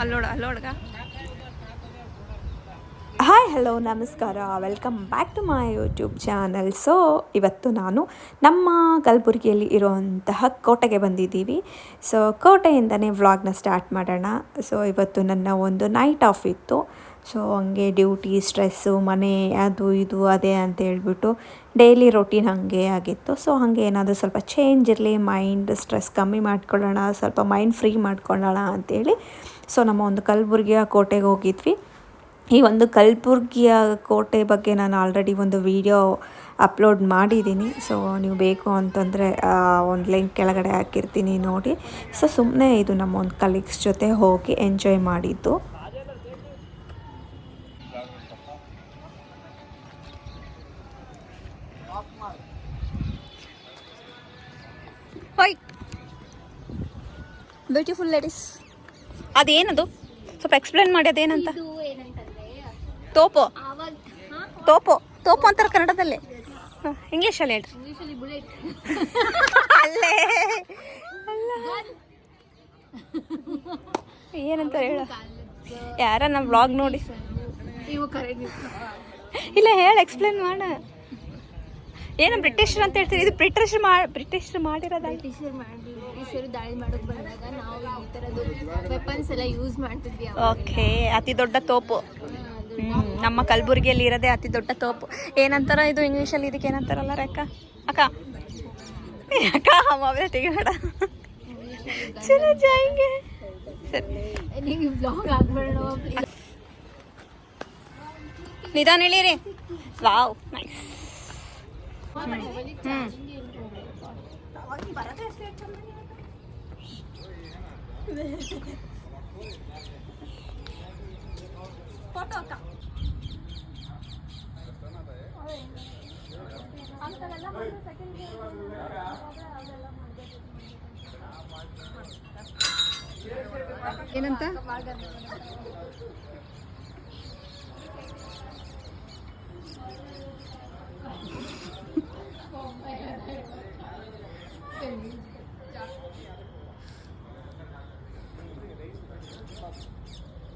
ಅಲ್ಲೋಡ ಅಲ್ಲೋಡ್ಗ. Hi hello ನಮಸ್ಕಾರ. Welcome back to my YouTube channel. So ಇವತ್ತು ನಾನು ನಮ್ಮ ಕಲಬುರಗಿಯಲ್ಲಿ ಇರುವಂತಹ ಕೋಟೆಗೆ ಬಂದಿದ್ದೀವಿ. ಸೊ ಕೋಟೆಯಿಂದನೇ ವ್ಲಾಗ್ನ ಸ್ಟಾರ್ಟ್ ಮಾಡೋಣ. ಸೊ ಇವತ್ತು ನನ್ನ ಒಂದು ನೈಟ್ ಆಫ್ ಇತ್ತು. ಸೊ ಹಂಗೆ ಡ್ಯೂಟಿ ಸ್ಟ್ರೆಸ್ಸು ಮನೆ, ಅದು ಇದು, ಅದೇ ಅಂತ ಹೇಳ್ಬಿಟ್ಟು ಡೈಲಿ ರೊಟೀನ್ ಹಾಗೆ ಆಗಿತ್ತು. ಸೊ ಹಾಗೆ ಏನಾದರೂ ಸ್ವಲ್ಪ ಚೇಂಜ್ ಇರಲಿ ಮೈಂಡ್ ಸ್ಟ್ರೆಸ್ ಕಮ್ಮಿ ಮಾಡ್ಕೊಳ್ಳೋಣ, ಸ್ವಲ್ಪ ಮೈಂಡ್ ಫ್ರೀ ಮಾಡ್ಕೊಳ್ಳೋಣ ಅಂತೇಳಿ. ಸೊ ನಮ್ಮ ಒಂದು ಕಲಬುರ್ಗಿಯ ಕೋಟೆಗೆ ಹೋಗಿದ್ವಿ. ಈ ಒಂದು ಕಲಬುರ್ಗಿಯ ಕೋಟೆ ಬಗ್ಗೆ ನಾನು ಆಲ್ರೆಡಿ ಒಂದು ವಿಡಿಯೋ ಅಪ್ಲೋಡ್ ಮಾಡಿದ್ದೀನಿ. ಸೊ ನೀವು ಬೇಕು ಅಂತಂದರೆ ಒಂದು ಲಿಂಕ್ ಕೆಳಗಡೆ ಹಾಕಿರ್ತೀನಿ ನೋಡಿ. ಸೊ ಸುಮ್ಮನೆ ಇದು ನಮ್ಮ ಒಂದು ಕಲೀಗ್ಸ್ ಜೊತೆ ಹೋಗಿ ಎಂಜಾಯ್ ಮಾಡಿದ್ದು ಹೊಯ್ ಬ್ಯೂಟಿಫುಲ್ ಲೇಡೀಸ್ ಅದೇನದು? ಸ್ವಲ್ಪ ಎಕ್ಸ್ಪ್ಲೇನ್ ಮಾಡಿ ಅದೇನಂತ? ತೋಪೋ. ತೋಪೋ. ತೋಪೋ ಅಂತಾರೆ ಕನ್ನಡದಲ್ಲಿ. ಇಂಗ್ಲೀಷಲ್ಲಿ ಹೇಳ್ರಿ. ಅಲ್ಲೇ ಏನಂತ ಹೇಳ? ಯಾರ ನಮ್ಮ ವ್ಲಾಗ್ ನೋಡಿ? ಇಲ್ಲ ಹೇಳ ಎಕ್ಸ್ಪ್ಲೇನ್ ಮಾಡ. ಏನು ಬ್ರಿಟಿಷರ್ ಅಂತ ಹೇಳ್ತೀರಿ? ಇದು ಬ್ರಿಟಿಷ್ ಮಾ ಬ್ರಿಟಿಷರ್ ಮಾಡಿರೋದ. ಬ್ರಿಟಿಷರ್ ದಾಳಿ ಮಾಡೋಕೆ ಬಂದಾಗ ನಾವು ಈ ಥರದ್ದು ವೆಪನ್ಸ್ ಎಲ್ಲ ಯೂಸ್ ಮಾಡ್ತಿದ್ವಿ ಓಕೆ ಅತಿ ದೊಡ್ಡ ತೋಪು. ನಮ್ಮ ಕಲಬುರಗಿಯಲ್ಲಿ ಇರೋದೇ ಅತಿ ದೊಡ್ಡ ತೋಪು. ಏನಂತಾರ ಇದು ಇಂಗ್ಲೀಷಲ್ಲಿ ಇದಕ್ಕೆ ಏನಂತಾರಲ್ಲ ಅಕ್ಕ. ಅಕ್ಕ ಅಕ್ಕ ಮೊಬೈಲ್ ತೆಗಿಬೇಡ. ಚಲೋ ಜಾಯಿಂಗೆ. ಸರಿ. ನೀವು ಬ್ಲಾಗ್ ಆಗ್ಬೇಡ ಪ್ಲೀಸ್ ನಿಧಾನ ಹೇಳಿರಿ. ವಾವ್ ನೈಸ್ ಹ್ಮ್. ಫೋಟೋ ಅಕ್ಕ ಏನಂತ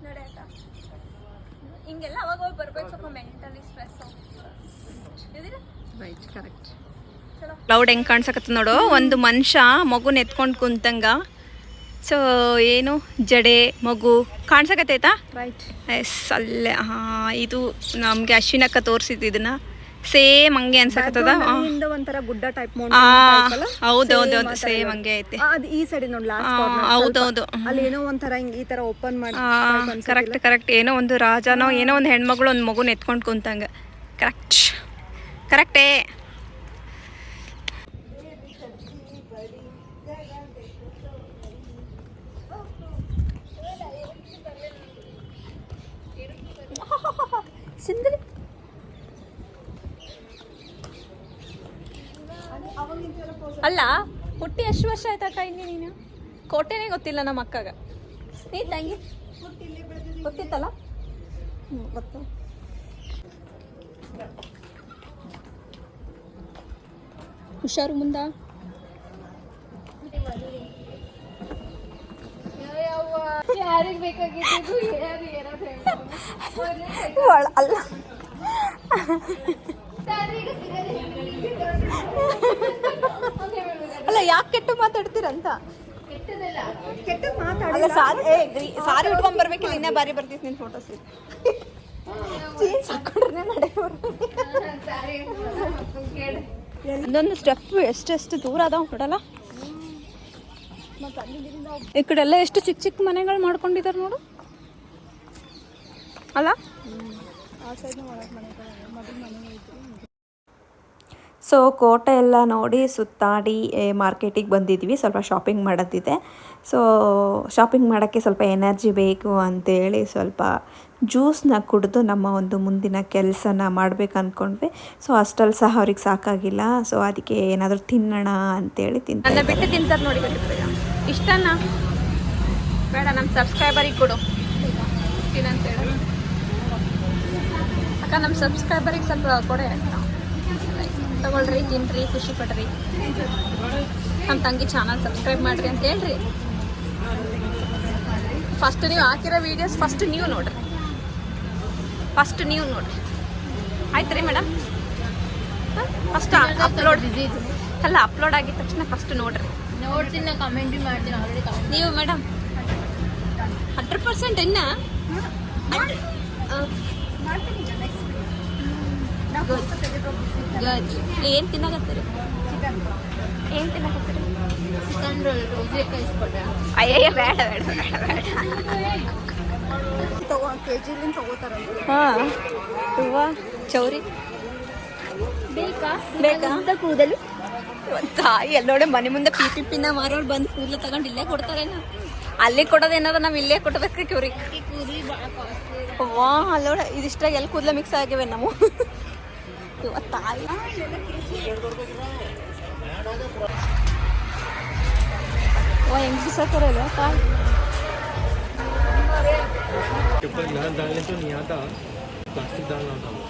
ನೋಡಿ ಅಕ್ಕ ಹಿಂಗೆಲ್ಲ ಅವಾಗ ಹೋಗಿ ಬರ್ಬೇಕು ಸ್ವಲ್ಪ mentally stress right correct cloud ಹೆಂಗ್ ಕಾಣ್ಸಕತ್ತ ನೋಡು ಒಂದು ಮನುಷ್ಯ ಮಗುನ ಎತ್ಕೊಂಡು ಕುಂತಂಗ. ಸೊ ಏನು? ಜಡೆ ಮಗು. ಕಾಣ್ಸಕತ್ತೈತಾ? ರೈಟ್ ಎಸ್ ಅಲ್ಲೇ. ಹಾ ಇದು ನಮಗೆ ಅಶ್ವಿನಕ್ಕ ತೋರಿಸಿದ್ದು ಇದನ್ನ. ಸೇಮ್ ಹಂಗೆ ಅನ್ಸಕತ್ತದ? ಹಿಂದ ಒಂಥರ ಗುಡ್ಡ ಟೈಪ್ ಹೌದೌದು ಸೇಮ್ ಹಂಗೆ ಐತಿ. ಅದು ಈ ಸೈಡ್ ನೋಡಿ ಲಾಸ್ಟ್ ಹೌದೌದು ಅಲ್ಲಿ ಏನೋ ಒಂಥರ ಹಿಂಗ್ ಈ ತರ ಓಪನ್ ಮಾಡಿ ಕರೆಕ್ಟ್ ಕರೆಕ್ಟ್ ಏನೋ ಒಂದು ರಾಜನೋ ಏನೋ ಒಂದು ಹೆಣ್ಮಗಳು ಒಂದು ಮಗುನ ಎತ್ಕೊಂಡು ಕುಂತಂಗ. ಕರೆಕ್ಟ್ ಕರೆಕ್ಟೇ ಅಲ್ಲ ಹುಟ್ಟಿ ಎಷ್ಟು ವರ್ಷ ಆಯ್ತಕ್ಕ ಇಲ್ಲಿ ನೀನು? ಕೋಟೆನೇ ಗೊತ್ತಿಲ್ಲ ನಮ್ಮ ಅಕ್ಕಗ. ನೀ ತಂಗಿ. ಗೊತ್ತಿತ್ತಲ್ಲ? ಗೊತ್ತು. ಹುಷಾರು ಮುಂದ? ಯಾರಿಗೆ ಬೇಕಾಗಿದ್ದು ಅಲ್ಲ. ಅಲ್ಲ ಯಾಕೆ ಕೆಟ್ಟು ಮಾತಾಡ್ತೀರಂತ? ಅಲ್ಲ ಸಾರಿ ಸಾರಿ ಉಟ್ಕೊಂಡ್ ಬರ್ಬೇಕಿಲ್ಲ ಇನ್ನೇ ಬಾರಿ ಬರ್ತಿತ್ತು ನಿನ್ ಫೋಟೋಸ್ ಜೀನ್ಸ್ ಹಾಕೊಂಡ್ರೆ ನಡೆ ಒಂದೊಂದು ಸ್ಟೆಪ್ ಎಷ್ಟೆಷ್ಟು ದೂರ ಅದಾವ ನೋಡಲ್ಲ? ಈ ಕಡೆ ಎಲ್ಲ ಎಷ್ಟು ಚಿಕ್ಕ ಚಿಕ್ಕ ಮನೆಗಳು ಮಾಡ್ಕೊಂಡಿದ್ದಾರೆ ನೋಡು. ಅಲ್ಲ? ಸೊ ಕೋಟೆ ಎಲ್ಲ ನೋಡಿ ಸುತ್ತಾಡಿ ಮಾರ್ಕೆಟಿಗೆ ಬಂದಿದ್ವಿ. ಸ್ವಲ್ಪ ಶಾಪಿಂಗ್ ಮಾಡೋದಿದೆ ಸೊ ಶಾಪಿಂಗ್ ಮಾಡೋಕ್ಕೆ ಸ್ವಲ್ಪ ಎನರ್ಜಿ ಬೇಕು ಅಂತೇಳಿ ಸ್ವಲ್ಪ ಜ್ಯೂಸ್ನ ಕುಡಿದು ನಮ್ಮ ಒಂದು ಮುಂದಿನ ಕೆಲಸನ ಮಾಡ್ಬೇಕು ಅಂದ್ಕೊಂಡ್ವಿ ಸೊ ಅಷ್ಟಲ್ಲಿ ಸಹ ಅವ್ರಿಗೆ ಸಾಕಾಗಿಲ್ಲ. ಸೊ ಅದಕ್ಕೆ ಏನಾದರೂ ತಿನ್ನೋಣ ಅಂತೇಳಿ ತಿಂತ ನನ್ನ ಬಿಟ್ಟು ತಿಂತಾರೆ ನೋಡಿ ಇಷ್ಟನ? ಬೇಡ ನಮ್ಮ ಸಬ್ಸ್ಕ್ರೈಬರಿಗೆ ಕೊಡು. ಅಕ್ಕ ನಮ್ಮ ಸಬ್ಸ್ಕ್ರೈಬರಿಗೆ ಸ್ವಲ್ಪ ಕೊಡೆ ತಗೊಳ್ರಿ ತಿನ್ರಿ ಖುಷಿ ಪಡ್ರಿ. ನಮ್ಮ ತಂಗಿ ಚಾನಲ್ ಸಬ್ಸ್ಕ್ರೈಬ್ ಮಾಡ್ರಿ ಅಂತ ಹೇಳ್ರಿ. ಫಸ್ಟ್ ನೀವು ಹಾಕಿರೋ ವೀಡಿಯೋಸ್ ಫಸ್ಟ್ ನೀವು ನೋಡ್ರಿ. ಫಸ್ಟ್ ನೀವು ನೋಡ್ರಿ. ಆಯ್ತು ರೀ ಮೇಡಮ್ ಫಸ್ಟ್ ಅಪ್ಲೋಡ್ ಅಲ್ಲ ಅಪ್ಲೋಡ್ ಆಗಿದ ತಕ್ಷಣ ಫಸ್ಟ್ ನೋಡ್ರಿ. ನೋಡ್ತೀನಿ ಕಮೆಂಟ್ ಮಾಡ್ತೀನಿ ಆಲ್ರೆಡಿ ನೀವು ಮೇಡಮ್ ಹಂಡ್ರೆಡ್ ಪರ್ಸೆಂಟ್ ಇನ್ನ? ಗಜ್ ಏನು ತಿನ್ನಕತ್ತೀರಿ? ಏನು ತಿನ್ನಕತ್ತೀರಿ? ಚಿಕನ್ ಅಯ್ಯಯ್ಯ ಬೇಡ ಬೇಡ ಬೇಡ ಬೇಡ. ಹಾಂ. ಹೂವ ಚೌರಿ. ಬೇಕಾ? ಬೇಕಾ? ಅಂತ ಕೂದಲು? ತಾಯಿ ಎಲ್ಲೋಡೆ ಮನೆ ಮುಂದೆ ಪಿ ಪಿ ಪಿನ ಮಾರೋರು ಬಂದು ಕೂದಲು ತಗೊಂಡು ಇಲ್ಲೇ ಕೊಡ್ತಾರೇನ? ಅಲ್ಲಿ ಕೊಡೋದೇನಾದ್ರೆ ನಾವು ಇಲ್ಲೇ ಕೊಡ್ಬೇಕು ಇವ್ರಿಗೆ ವಾ ಅಲ್ಲೋಡ ಇದಿಷ್ಟ ಎಲ್ಲಿ ಕೂದಲ ಮಿಕ್ಸ್ ಆಗಿವೆ ನಾವು. ito at. Wah, yang bisa terlalu apa? Cepat lah, dalam itu niata plastik dalam kamu.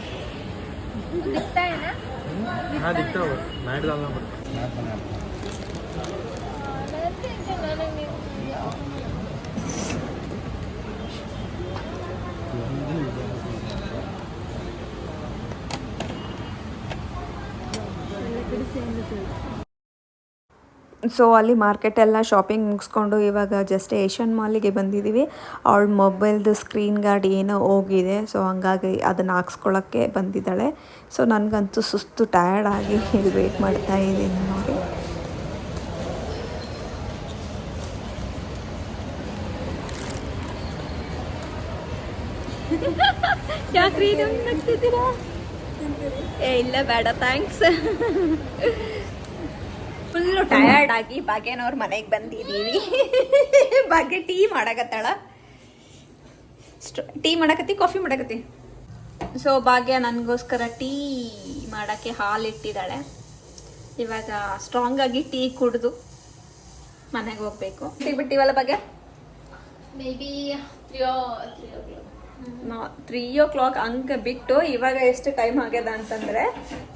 Dikta ya, na? Dikta. Main dalam so ಅಲ್ಲಿ ಮಾರ್ಕೆಟೆಲ್ಲ ಶಾಪಿಂಗ್ ಮುಗಿಸ್ಕೊಂಡು ಇವಾಗ ಜಸ್ಟ್ ಏಷ್ಯನ್ ಮಾಲಿಗೆ ಬಂದಿದ್ದೀವಿ ಅವಳ ಮೊಬೈಲ್ದು ಸ್ಕ್ರೀನ್ ಗಾರ್ಡ್ ಏನೋ ಹೋಗಿದೆ. ಸೊ ಹಂಗಾಗಿ ಅದನ್ನು ಹಾಕ್ಸ್ಕೊಳ್ಳೋಕ್ಕೆ ಬಂದಿದ್ದಾಳೆ. ಸೊ ನನಗಂತೂ ಸುಸ್ತು ಟಯರ್ಡ್ ಆಗಿ ಇಲ್ಲಿ ವೆಯ್ಟ್ ಮಾಡ್ತಾ ಇದ್ದೀನಿ ನೋಡಿ. ಯಾಕ್ರಿ ಏ, ಇಲ್ಲ ಬೇಡ ಥ್ಯಾಂಕ್ಸ್ ಫುಲ್ಲು ಟಯರ್ಡ್ ಆಗಿ ಭಾಗ್ಯನವ್ರ ಮನೆಗೆ ಬಂದಿದ್ದೀವಿ ಭಾಗ್ಯ ಟೀ ಮಾಡಕತ್ತಾಳ. ಟೀ ಮಾಡಕತ್ತಿ ಕಾಫಿ ಮಾಡಕತ್ತಿ? ಸೊ ಭಾಗ್ಯ ನನಗೋಸ್ಕರ ಟೀ ಮಾಡೋಕ್ಕೆ ಹಾಲು ಇಟ್ಟಿದ್ದಾಳೆ. ಇವಾಗ ಸ್ಟ್ರಾಂಗ್ ಆಗಿ ಟೀ ಕುಡಿದು ಮನೆಗೆ ಹೋಗ್ಬೇಕು. Tea ಬಿಟ್ಟಿವಲ್ಲ Bhagya maybe be three three o'clock ಹಂಗೆ ಬಿಟ್ಟು ಇವಾಗ ಎಷ್ಟು ಟೈಮ್ ಆಗ್ಯದ ಅಂತಂದ್ರೆ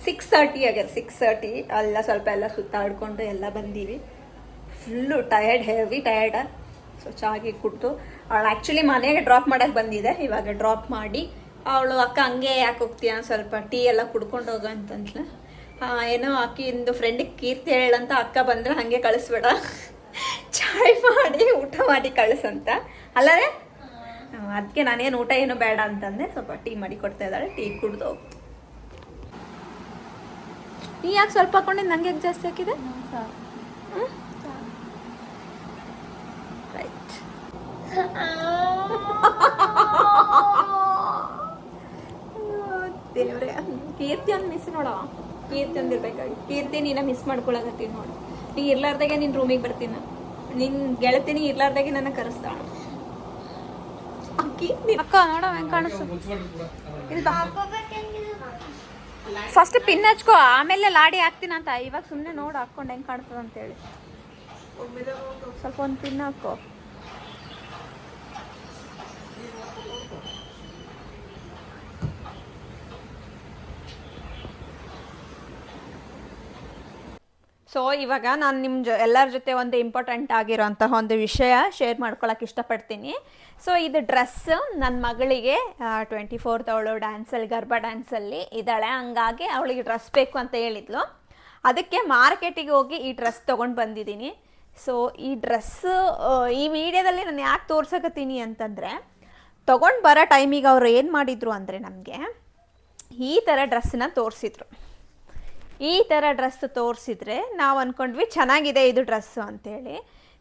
ಸಿಕ್ಸ್ ತರ್ಟಿ ಆಗ್ಯದ. ಸಿಕ್ಸ್ ತರ್ಟಿ ಅಲ್ಲ, ಸ್ವಲ್ಪ ಎಲ್ಲ ಸುತ್ತಾಡ್ಕೊಂಡು ಎಲ್ಲ ಬಂದೀವಿ. Full tired heavy tired so ಚಾಗಿ ಕುಡ್ದು ಅವಳು ಆ್ಯಕ್ಚುಲಿ ಮನೆಗೆ ಡ್ರಾಪ್ ಮಾಡಕ್ಕೆ ಬಂದಿದೆ. ಇವಾಗ ಡ್ರಾಪ್ ಮಾಡಿ ಅವಳು ಅಕ್ಕ ಹಂಗೆ ಯಾಕೆ ಹೋಗ್ತೀಯ ಸ್ವಲ್ಪ ಟೀ ಎಲ್ಲ ಕುಡ್ಕೊಂಡು ಹೋಗ ಅಂತಂದ್ಲ. ಏನೋ ಅಕ್ಕಿಂದು ಫ್ರೆಂಡಿಗೆ ಕೀರ್ತಿ ಹೇಳಂತ ಅಕ್ಕ ಬಂದ್ರೆ ಹಾಗೆ ಕಳಿಸ್ಬೇಡ. ಚಾಯ್ ಮಾಡಿ, ಊಟ ಮಾಡಿ ಕಳಿಸಂತ ಅಲ್ಲರೇ ಅದಕ್ಕೆ ನಾನೇನು ಊಟ ಏನು ಬೇಡ ಅಂತಂದೆ ಸ್ವಲ್ಪ ಟೀ ಮಾಡಿ ಕೊಡ್ತಾ ಇದ್ದಾಳೆ, ಟೀ ಕುಡ್ದು ನೀ ಯಾಕೆ ಸ್ವಲ್ಪ ಹಾಕೊಂಡಿದ್ದು ನಂಗೆ ಯಾಕೆ ಜಾಸ್ತಿ ಹಾಕಿದೆ? ರೈಟ್ ಕೀರ್ತಿ ಒಂದು ಮಿಸ್ ನೋಡ ಕೀರ್ತಿ ಒಂದು ಇರ್ಬೇಕಾಗಿ. ಕೀರ್ತಿ, ನೀನ ಮಿಸ್ ಮಾಡ್ಕೊಳಕತ್ತೀನಿ ನೋಡು. ನೀ ಇರ್ಲಾರ್ದಾಗೆ ನಿನ್ನ ರೂಮಿಗೆ ಬರ್ತೀನಿ. ನಿನ್ನ ನಿನ್ ಗೆಳತಿನಿ ಇರ್ಲಾರ್ದಾಗೆ ನನ್ನ ಕರೆಸ್ತಾಳ. ಅಕ್ಕ ನೋಡ ಹೆಂಗ್ ಕಾಣಿಸ್ತು? ಫಸ್ಟ್ ಪಿನ್ ಹಚ್ಕೋ ಆಮೇಲೆ ಲಾಡಿ ಹಾಕ್ತೀನಿ ಅಂತ. ಇವಾಗ ಸುಮ್ಮನೆ ನೋಡು ಹಾಕೊಂಡು ಹೆಂಗ್ ಕಾಣ್ತದ ಅಂತೇಳಿ ಸ್ವಲ್ಪ ಒಂದು ಪಿನ್ ಹಾಕೋ. ಸೊ ಇವಾಗ ನಾನು ನಿಮ್ಮ ಜೊ, ಎಲ್ಲರ ಜೊತೆ ಒಂದು ಇಂಪಾರ್ಟೆಂಟ್ ಆಗಿರೋಂತಹ ಒಂದು ವಿಷಯ ಶೇರ್ ಮಾಡ್ಕೊಳಕ್ಕೆ ಇಷ್ಟಪಡ್ತೀನಿ. ಸೊ ಇದು ಡ್ರೆಸ್ ನನ್ನ ಮಗಳಿಗೆ ಟ್ವೆಂಟಿ ಫೋರ್ತ್ ಅವಳು ಡ್ಯಾನ್ಸಲ್ಲಿ ಗರ್ಭ ಡ್ಯಾನ್ಸಲ್ಲಿ ಇದ್ದಾಳೆ. ಹಂಗಾಗಿ ಅವಳಿಗೆ ಡ್ರೆಸ್ ಬೇಕು ಅಂತ ಹೇಳಿದ್ಲು. ಅದಕ್ಕೆ ಮಾರ್ಕೆಟಿಗೆ ಹೋಗಿ ಈ ಡ್ರೆಸ್ ತೊಗೊಂಡು ಬಂದಿದ್ದೀನಿ. ಸೊ ಈ ಡ್ರೆಸ್ಸು ಈ ವಿಡಿಯೋದಲ್ಲಿ ನಾನು ಯಾಕೆ ತೋರ್ಸಕತ್ತೀನಿ ಅಂತಂದರೆ, ತೊಗೊಂಡು ಬರೋ ಟೈಮಿಗೆ ಅವ್ರು ಏನು ಮಾಡಿದರು ಅಂದರೆ ನಮಗೆ ಈ ಥರ ಡ್ರೆಸ್ಸನ್ನ ತೋರಿಸಿದ್ರು. ಈ ಥರ ಡ್ರೆಸ್ ತೋರಿಸಿದ್ರೆ ನಾವು ಅಂದ್ಕೊಂಡ್ವಿ ಚೆನ್ನಾಗಿದೆ ಇದು ಡ್ರೆಸ್ಸು ಅಂತೇಳಿ.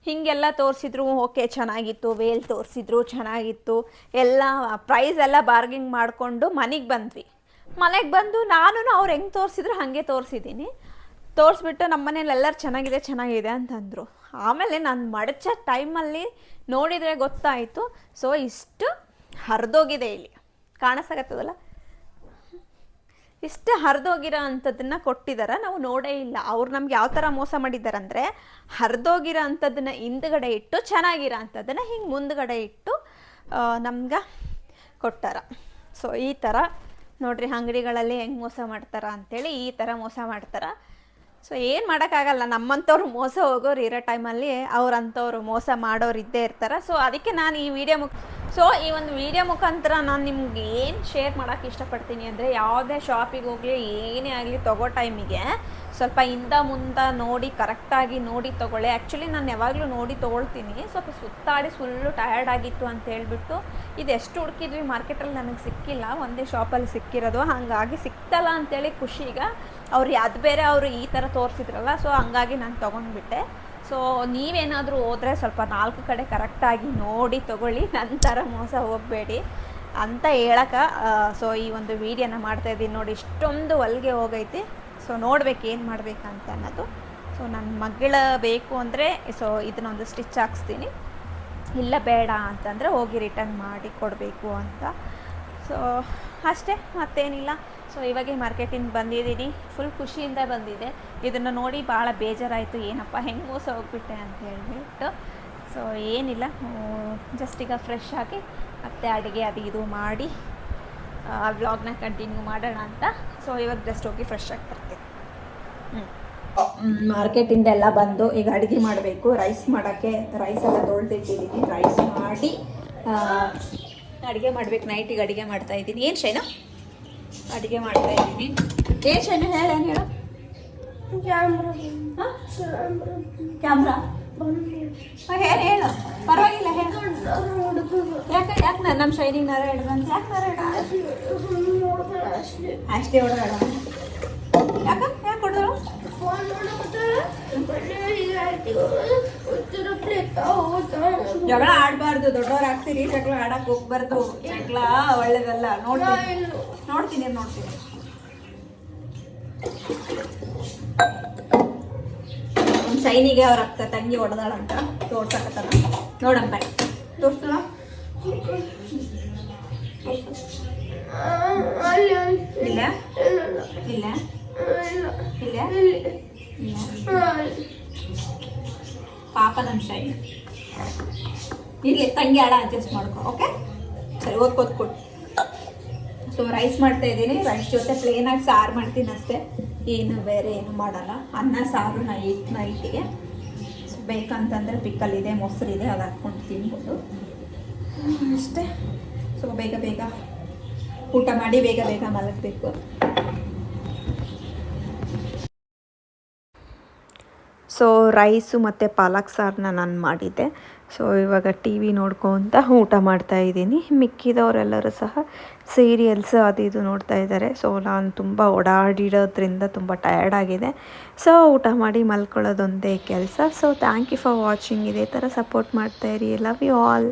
ಹೀಗೆಲ್ಲ ತೋರಿಸಿದ್ರು ಓಕೆ ಚೆನ್ನಾಗಿತ್ತು ವೇಲ್ ತೋರಿಸಿದ್ರು, ಚೆನ್ನಾಗಿತ್ತು. ಎಲ್ಲ ಪ್ರೈಸ್ ಎಲ್ಲ ಬಾರ್ಗಿಂಗ್ ಮಾಡಿಕೊಂಡು ಮನೆಗೆ ಬಂದ್ವಿ. ಮನೆಗೆ ಬಂದು ನಾನು ಅವ್ರು ಹೆಂಗೆ ತೋರಿಸಿದ್ರು ಹಾಗೆ ತೋರಿಸಿದ್ದೀನಿ ತೋರಿಸ್ಬಿಟ್ಟು ನಮ್ಮ ಮನೇಲಿ ಎಲ್ಲರೂ ಚೆನ್ನಾಗಿದೆ ಚೆನ್ನಾಗಿದೆ ಅಂತಂದರು. ಆಮೇಲೆ ನಾನು ಮಡಚ ಟೈಮಲ್ಲಿ ನೋಡಿದರೆ ಗೊತ್ತಾಯಿತು. ಸೊ ಇಷ್ಟು ಹರಿದೋಗಿದೆ ಇಲ್ಲಿ. ಕಾಣಿಸಕತ್ತದಲ್ಲ? ಇಷ್ಟು ಹರಿದೋಗಿರೋ ಅಂಥದ್ದನ್ನ ಕೊಟ್ಟಿದ್ದಾರೆ ನಾವು ನೋಡೇ ಇಲ್ಲ. ಅವ್ರು ನಮ್ಗೆ ಯಾವ ಥರ ಮೋಸ ಮಾಡಿದ್ದಾರೆ ಅಂದರೆ ಹರಿದೋಗಿರೋ ಅಂಥದ್ದನ್ನ ಹಿಂದ್ಗಡೆ ಇಟ್ಟು ಚೆನ್ನಾಗಿರೋ ಅಂಥದ್ದನ್ನು ಹಿಂಗೆ ಮುಂದ್ಗಡೆ ಇಟ್ಟು ನಮ್ಗೆ ಕೊಟ್ಟಾರ. ಸೊ ಈ ಥರ ನೋಡ್ರಿ ಅಂಗಡಿಗಳಲ್ಲಿ ಹೆಂಗೆ ಮೋಸ ಮಾಡ್ತಾರ ಅಂಥೇಳಿ ಈ ಥರ ಮೋಸ ಮಾಡ್ತಾರ. ಸೊ ಏನು ಮಾಡೋಕ್ಕಾಗಲ್ಲ. ನಮ್ಮಂಥವ್ರು ಮೋಸ ಹೋಗೋರು ಇರೋ ಟೈಮಲ್ಲಿ ಅವ್ರಂಥವ್ರು ಮೋಸ ಮಾಡೋರು ಇದ್ದೇ ಇರ್ತಾರೆ. ಸೊ ಅದಕ್ಕೆ ನಾನು ಈ ವಿಡಿಯೋ ಮುಖ ಸೊ ಈ ಒಂದು ವಿಡಿಯೋ ಮುಖಾಂತರ ನಾನು ನಿಮ್ಗೆ ಏನು ಶೇರ್ ಮಾಡೋಕ್ಕೆ ಇಷ್ಟಪಡ್ತೀನಿ ಅಂದರೆ ಯಾವುದೇ ಶಾಪಿಗೆ ಹೋಗಲಿ, ಏನೇ ಆಗಲಿ ತಗೋ ಟೈಮಿಗೆ ಸ್ವಲ್ಪ ಹಿಂದ ಮುಂದೆ ನೋಡಿ ಕರೆಕ್ಟಾಗಿ ನೋಡಿ ತೊಗೊಳ್ಳಿ. ಆ್ಯಕ್ಚುಲಿ ನಾನು ಯಾವಾಗಲೂ ನೋಡಿ ತೊಗೊಳ್ತೀನಿ. ಸ್ವಲ್ಪ ಸುತ್ತಾಡಿ ಫುಲ್ಲು ಟಯರ್ಡ್ ಆಗಿತ್ತು ಅಂತ ಹೇಳ್ಬಿಟ್ಟು ಇದು ಎಷ್ಟು ಹುಡುಕಿದ್ವಿ ಮಾರ್ಕೆಟಲ್ಲಿ ನನಗೆ ಸಿಕ್ಕಿಲ್ಲ. ಒಂದೇ ಶಾಪಲ್ಲಿ ಸಿಕ್ಕಿರೋದು. ಹಾಗಾಗಿ ಸಿಕ್ತಲ್ಲ ಅಂತೇಳಿ ಖುಷಿಗ ಅವ್ರು ಅದು ಬೇರೆ ಅವರು ಈ ಥರ ತೋರಿಸಿದ್ರಲ್ಲ ಸೊ ಹಂಗಾಗಿ ನಾನು ತೊಗೊಂಡ್ಬಿಟ್ಟೆ. ಸೊ ನೀವೇನಾದರೂ ಹೋದರೆ ಸ್ವಲ್ಪ ನಾಲ್ಕು ಕಡೆ ಕರೆಕ್ಟಾಗಿ ನೋಡಿ ತಗೊಳ್ಳಿ, ನಂತರ ಮೋಸ ಹೋಗಬೇಡಿ ಅಂತ ಹೇಳಕ್ಕೆ ಸೊ ಈ ಒಂದು ವೀಡಿಯೋನ ಮಾಡ್ತಾಯಿದ್ದೀನಿ ನೋಡಿ, ಇಷ್ಟೊಂದು ಹೊಲಿಗೆ ಹೋಗೈತಿ. ಸೊ ನೋಡ್ಬೇಕು ಏನು ಮಾಡ್ಬೇಕಂತ ಅನ್ನೋದು. ಸೊ ನನ್ನ ಮಗಳ ಬೇಕು ಅಂದರೆ ಸೊ ಇದನ್ನೊಂದು ಸ್ಟಿಚ್ ಹಾಕ್ಸ್ತೀನಿ. ಇಲ್ಲ ಬೇಡ ಅಂತಂದರೆ ಹೋಗಿ ರಿಟರ್ನ್ ಮಾಡಿ ಕೊಡಬೇಕು ಅಂತ. ಸೊ ಅಷ್ಟೇ, ಮತ್ತೇನಿಲ್ಲ. ಸೊ ಇವಾಗೆ ಮಾರ್ಕೆಟಿಂದ ಬಂದಿದ್ದೀನಿ ಫುಲ್ ಖುಷಿಯಿಂದ ಬಂದಿದೆ. ಇದನ್ನು ನೋಡಿ ಭಾಳ ಬೇಜಾರಾಯಿತು. ಏನಪ್ಪ, ಹೆಂಗೆ ಮೋಸ ಹೋಗ್ಬಿಟ್ಟೆ ಅಂತ ಹೇಳಿಬಿಟ್ಟು. ಸೊ ಏನಿಲ್ಲ. ಜಸ್ಟ್ ಈಗ ಫ್ರೆಶ್ ಆಗಿ ಮತ್ತೆ ಅಡುಗೆ ಅದು ಇದು ಮಾಡಿ, ಆ ವ್ಲಾಗ್ನ ಕಂಟಿನ್ಯೂ ಮಾಡೋಣ ಅಂತ. ಸೊ ಇವಾಗ ಜಸ್ಟ್ ಹೋಗಿ ಫ್ರೆಶ್ ಆಗಿ ಬರ್ತೀನಿ. ಮಾರ್ಕೆಟಿಂದ ಎಲ್ಲ ಬಂದು ಈಗ ಅಡುಗೆ ಮಾಡಬೇಕು. ರೈಸ್ ಮಾಡೋಕ್ಕೆ ರೈಸ್ ಎಲ್ಲ ತೊಳೆದಿಟ್ಟಿದ್ದೀನಿ ರೈಸ್ ಮಾಡಿ ಅಡುಗೆ ಮಾಡ್ಬೇಕು. ನೈಟಿಗೆ ಅಡುಗೆ ಮಾಡ್ತಾ ಇದ್ದೀನಿ. ಏನು ಶೈನ ಅಡುಗೆ ಮಾಡ್ತಾ ಇದ್ದೀನಿ. ಏನು ಶೈನ ಹೇಳ ಏನು ಹೇಳು? ಕ್ಯಾಮ್ರಾ. ಹೇಳು ಹೇಳು. ಪರವಾಗಿಲ್ಲ ಹೇಳು. ಯಾಕೆ ಯಾಕೆ ನಮ್ಮ ಶೈನಿಂಗ್ ನರ ಹಿಡ್ದಂತ ಯಾಕೆ ನರ ಹಿಡ್ದ ಅಷ್ಟೇ ಹೊಡೋಣ ಯಾಕ ಯಾಕೆ ಹೊಡೆದಳು ಜಗಳ ಆಡಬಾರ್ದು. ದೊಡ್ಡವ್ರು ಆಗ್ತೀರಿ ಜಗಳ ಆಡಕ್ ಹೋಗ್ಬಾರ್ದು. ಜಗಳ ಒಳ್ಳೇದಲ್ಲ ನೋಡ್ತೀನಿ ನೋಡ್ತೀನಿ ನೋಡ್ತೀನಿ. ಒಂದು ಶೈನಿಗೆ ಅವ್ರ ಅಕ್ಕ ತಂಗಿ ಹೊಡೆದಾಳಂತ ತೋರ್ಸಕತ್ತಾನ. ನೋಡಮ್ಮ ತೋರ್ಸಲ ಇಲ್ಲ? ಇಲ್ಲ? ಇಲ್ಲ? ಇಲ್ಲ? ಪಾಪ ನಮ್ಮ ಶೈನಿ. ಇರ್ಲಿ, ತಂಗಿ ಆಡ ಅಡ್ಜಸ್ಟ್ ಮಾಡ್ಕೊ ಓಕೆ ಸರಿ ಓದ್ಕೋದ್ ಕೊಡು. ಸೊ ರೈಸ್ ಮಾಡ್ತಾ ಇದ್ದೀನಿ. ರೈಸ್ ಜೊತೆ ಪ್ಲೇನಾಗಿ ಸಾರು ಮಾಡ್ತೀನಿ ಅಷ್ಟೇ. ಏನು ಬೇರೆ ಏನು ಮಾಡಲ್ಲ. ಅನ್ನ, ಸಾರು ನೈಟ್ ನೈಟಿಗೆ ಸೊ ಬೇಕಂತಂದರೆ ಪಿಕ್ಕಲ್ ಇದೆ, ಮೊಸರು ಇದೆ, ಅದು ಹಾಕ್ಕೊಂಡು ತಿನ್ಬೋದು. ಅಷ್ಟೇ. ಸೊ ಬೇಗ ಬೇಗ ಊಟ ಮಾಡಿ ಬೇಗ ಬೇಗ ಮಲಗಬೇಕು. ಸೊ ರೈಸು ಮತ್ತು ಪಾಲಕ್ ಸಾರನ್ನ ನಾನು ಮಾಡಿದ್ದೆ. ಸೊ ಇವಾಗ ಟಿ ವಿ ನೋಡ್ಕೊತ ಊಟ ಮಾಡ್ತಾ ಇದ್ದೀನಿ. ಮಿಕ್ಕಿದವರೆಲ್ಲರೂ ಸಹ ಸೀರಿಯಲ್ಸ್ ಅದು ಇದು ನೋಡ್ತಾ ಇದ್ದಾರೆ. ಸೊ ನಾನು ತುಂಬ ಓಡಾಡಿರೋದ್ರಿಂದ ತುಂಬ ಟಯರ್ಡ್ ಆಗಿದೆ. ಸೊ ಊಟ ಮಾಡಿ ಮಲ್ಕೊಳ್ಳೋದೊಂದೇ ಕೆಲಸ. So thank you for watching ಇದೇ ಥರ ಸಪೋರ್ಟ್ ಮಾಡ್ತಾಯಿರಿ ಲವ್ ಯು ಆಲ್